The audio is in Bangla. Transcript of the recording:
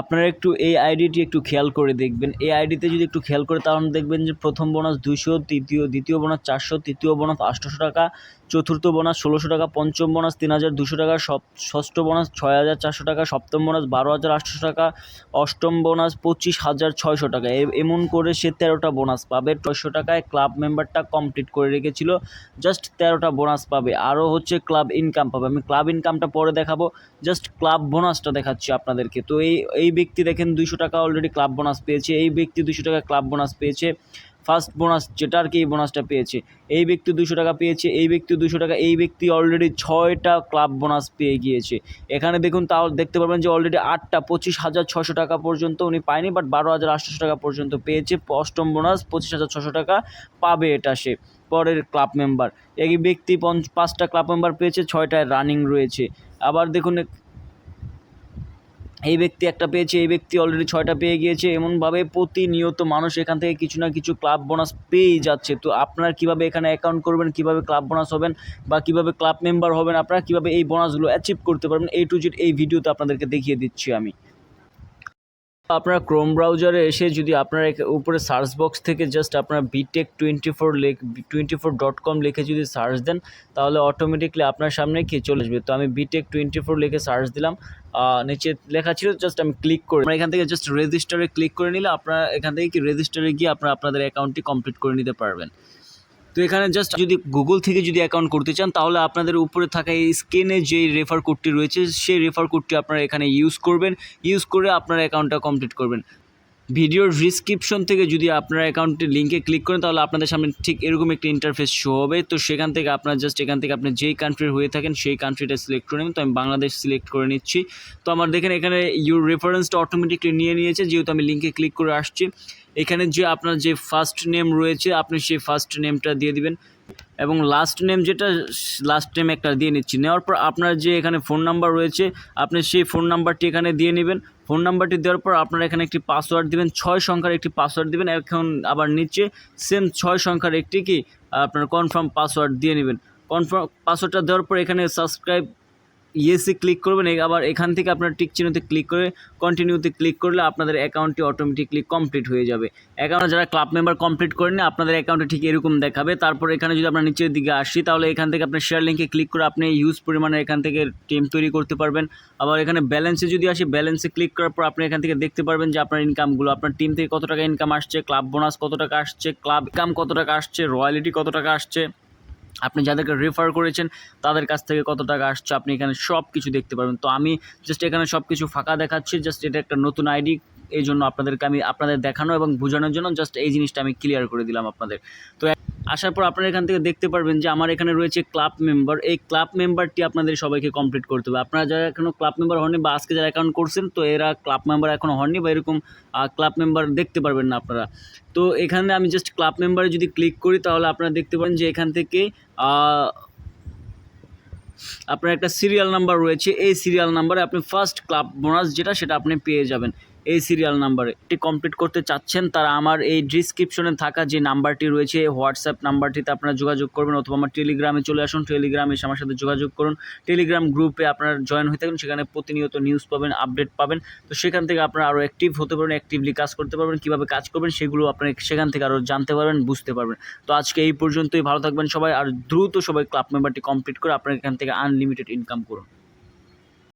আপনারা একটু এই আইডিটি একটু খেয়াল করে দেখবেন। এই আইডিতে যদি একটু খেয়াল করে তাহলে দেখবেন যে প্রথম বোনাস দুশো তৃতীয়, দ্বিতীয় বোনাস চারশো, তৃতীয় বোনাস আটশোশো টাকা, চতুর্থ বোনাস ষোলোশো টাকা, পঞ্চম বোনাস তিন হাজার দুশো টাকা ষষ্ঠ বোনাস ছয় হাজার চারশো টাকা, সপ্তম বোনাস বারো হাজার আটশো টাকা, অষ্টম বোনাস পঁচিশ হাজার ছয়শো টাকা। এমন করে সে তেরোটা বোনাস পাবে। ছয়শো টাকায় ক্লাব মেম্বারটা কমপ্লিট করে রেখেছিল। জাস্ট তেরোটা বোনাস পাবে। আরও হচ্ছে ক্লাব ইনকাম পাবে। আমি ক্লাব ইনকামটা পরে দেখাবো। জাস্ট ক্লাব বোনাসটা দেখাচ্ছি আপনাদেরকে। তো এই এই ব্যক্তি দেখেন দুইশো টাকা অলরেডি ক্লাব বোনাস পেয়েছে, এই ব্যক্তি দুশো টাকা ক্লাব বোনাস পেয়েছে ফার্স্ট বোনাস যেটা আর কি এই বোনাসটা পেয়েছে, এই ব্যক্তি দুশো টাকা পেয়েছে, এই ব্যক্তি দুশো টাকা, এই ব্যক্তি অলরেডি ছয়টা ক্লাব বোনাস পেয়ে গিয়েছে। এখানে দেখুন তাও দেখতে পারবেন যে অলরেডি আটটা, পঁচিশ হাজার ছশো টাকা পর্যন্ত উনি পায়নি বাট বারো হাজার আটশোশো টাকা পর্যন্ত পেয়েছে। অষ্টম বোনাস পঁচিশ হাজার ছশো টাকা পাবে এটা সে, পরের ক্লাব মেম্বার এই ব্যক্তি পঞ্চ, পাঁচটা ক্লাব মেম্বার পেয়েছে, ছয়টায় রানিং রয়েছে। আবার দেখুন এই ব্যক্তি একটা পেয়েছে, এই ব্যক্তি অলরেডি ছয়টা পেয়ে গিয়েছে। এমনভাবে প্রতিনিয়ত মানুষ এখান থেকে কিছু না কিছু ক্লাব বোনাস পেয়েই যাচ্ছে। তো আপনারা কীভাবে এখানে অ্যাকাউন্ট করবেন, কীভাবে ক্লাব বোনাস হবেন বা কীভাবে ক্লাব মেম্বার হবেন আপনারা, কীভাবে এই বোনাসগুলো অ্যাচিভ করতে পারবেন এই টু জেড এই ভিডিওতে আপনাদেরকে দেখিয়ে দিচ্ছি আমি। আপনারা ক্রোম ব্রাউজারে এসে যদি আপনারা উপরে সার্চ বক্স থেকে জাস্ট আপনারা বিটেক টোয়েন্টি ফোর লেখ টোয়েন্টি ফোর ডট কম লিখে যদি সার্চ দেন, তাহলে অটোমেটিকলি আপনার সামনে কি চলে আসবে? তো আমি বিটেক টোয়েন্টি ফোর লিখে সার্চ দিলাম নিচে লেখা ছিল জাস্ট আমি ক্লিক করে আমরা এখান থেকে জাস্ট রেজিস্টারে ক্লিক করে নিলে আপনারা এখান থেকে কি রেজিস্টারে গিয়ে আপনারা আপনাদের অ্যাকাউন্টটি কমপ্লিট করে নিতে পারবেন। তো এখানে জাস্ট যদি গুগল থেকে যদি অ্যাকাউন্ট করতে চান, তাহলে আপনাদের উপরে থাকা এই স্ক্রিনে যে রেফার কোডটি রয়েছে, সেই রেফার কোডটি আপনারা এখানে ইউজ করবেন। ইউজ করে আপনার অ্যাকাউন্টটা কমপ্লিট করবেন। ভিডিওর ডিসক্রিপশন থেকে যদি আপনার অ্যাকাউন্টের লিঙ্কে ক্লিক করেন, তাহলে আপনাদের সামনে ঠিক এরকম একটি ইন্টারফেস শো হবে। তো সেখান থেকে আপনার জাস্ট এখান থেকে আপনি যেই কান্ট্রির হয়ে থাকেন, সেই কান্ট্রিটা সিলেক্ট করে নেবেন। তো আমি বাংলাদেশ সিলেক্ট করে নিচ্ছি। তো আমার দেখেন এখানে ইউর রেফারেন্সটা অটোমেটিকলি নিয়ে নিয়েছে, যেহেতু আমি লিঙ্কে ক্লিক করে আসছি। এখানে যে আপনার যে ফার্স্ট নেম রয়েছে, আপনি সেই ফার্স্ট নেমটা দিয়ে দিবেন। এবং লাস্ট নেম যেটা লাস্ট নেম একটা দিয়ে নিচ্ছি। নেওয়ার পর আপনার যে এখানে ফোন নাম্বার রয়েছে, আপনি সেই ফোন নাম্বারটি এখানে দিয়ে নেবেন। ফোন নাম্বারটি দেওয়ার পর আপনারা এখানে একটি পাসওয়ার্ড দিবেন, ছয় সংখ্যার একটি পাসওয়ার্ড দিবেন, এখন আবার নিচে সেম ছয় সংখ্যার একটি কি, আপনার কনফার্ম পাসওয়ার্ড দিয়ে নেবেন। কনফার্ম পাসওয়ার্ডটা দেওয়ার পর এখানে সাবস্ক্রাইব ইয়েসে ক্লিক করবেন আবার এখান থেকে আপনার টিক চিহ্নতে ক্লিক করে কন্টিনিউতে ক্লিক করলে আপনাদের অ্যাকাউন্টটি অটোমেটিকলি কমপ্লিট হয়ে যাবে। অ্যাকাউন্ট যারা ক্লাব মেম্বার কমপ্লিট করেন আপনাদের অ্যাকাউন্টে ঠিক এরকম দেখাবে। তারপর এখানে যদি আমরা নিচের দিকে আসি, তাহলে এখান থেকে আপনার শেয়ার লিঙ্কে ক্লিক করে আপনি ইউজ পরিমাণে এখান থেকে টিম তৈরি করতে পারবেন। আবার এখানে ব্যালেন্সে যদি আসি ব্যালেন্সে ক্লিক করার পর আপনি এখান থেকে দেখতে পারবেন যে আপনার ইনকামগুলো আপনার টিম থেকে কত টাকা ইনকাম আসছে ক্লাব বোনাস কত টাকা আসছে ক্লাব ইনকাম কত টাকা আসছে রয়্যালিটি কত টাকা আসছে। আপনি যাদেরকে রেফার করেছেন, তাদের কাছ থেকে কত টাকা আসছে, আপনি এখানে সব কিছু দেখতে পারবেন। তো আমি জাস্ট এখানে সব কিছু ফাঁকা দেখাচ্ছি জাস্ট এটা একটা নতুন আইডি এই জন্য আপনাদেরকে আমি আপনাদের দেখানো এবং বোঝানোর জন্য জাস্ট এই জিনিসটা আমি ক্লিয়ার করে দিলাম আপনাদের। তো আসার পর আপনারা এখান থেকে দেখতে পারবেন যে আমার এখানে রয়েছে ক্লাব মেম্বার। এই ক্লাব মেম্বারটি আপনাদের সবাইকে কমপ্লিট করতে হবে আপনারা যারা এখনও ক্লাব মেম্বার হননি বা আজকে যারা অ্যাকাউন্ট করছেন, তো এরা ক্লাব মেম্বার এখনও হননি বা এরকম ক্লাব মেম্বার দেখতে পারবেন না আপনারা। তো এখানে আমি জাস্ট ক্লাব মেম্বারে যদি ক্লিক করি, তাহলে আপনারা দেখতে পারেন যে এখান থেকে আপনার একটা সিরিয়াল নাম্বার রয়েছে। এই সিরিয়াল নাম্বারে আপনি ফার্স্ট ক্লাব বোনাস যেটা, সেটা আপনি পেয়ে যাবেন। এই সিরিয়াল নাম্বারে এটি কমপ্লিট করতে চাচ্ছেন তারা আমার এই ডিসক্রিপশনে থাকা যে নাম্বারটি রয়েছে হোয়াটসঅ্যাপ নাম্বারটিতে আপনারা যোগাযোগ করবেন অথবা আমার টেলিগ্রামে চলে আসুন। টেলিগ্রামে এসে আমার সাথে যোগাযোগ করুন। টেলিগ্রাম গ্রুপে আপনারা জয়েন হয়ে থাকুন, সেখানে প্রতিনিয়ত নিউজ পাবেন আপডেট পাবেন। তো সেখান থেকে আপনারা আরও অ্যাক্টিভ হতে পারবেন অ্যাক্টিভলি কাজ করতে পারবেন, কীভাবে কাজ করবেন সেগুলো আপনারা সেখান থেকে আরও জানতে পারবেন, বুঝতে পারবেন। তো আজকে এই পর্যন্তই, ভালো থাকবেন সবাই, আর দ্রুত সবাই ক্লাব মেম্বারটি কমপ্লিট করে আপনারা এখান থেকে আনলিমিটেড ইনকাম করুন।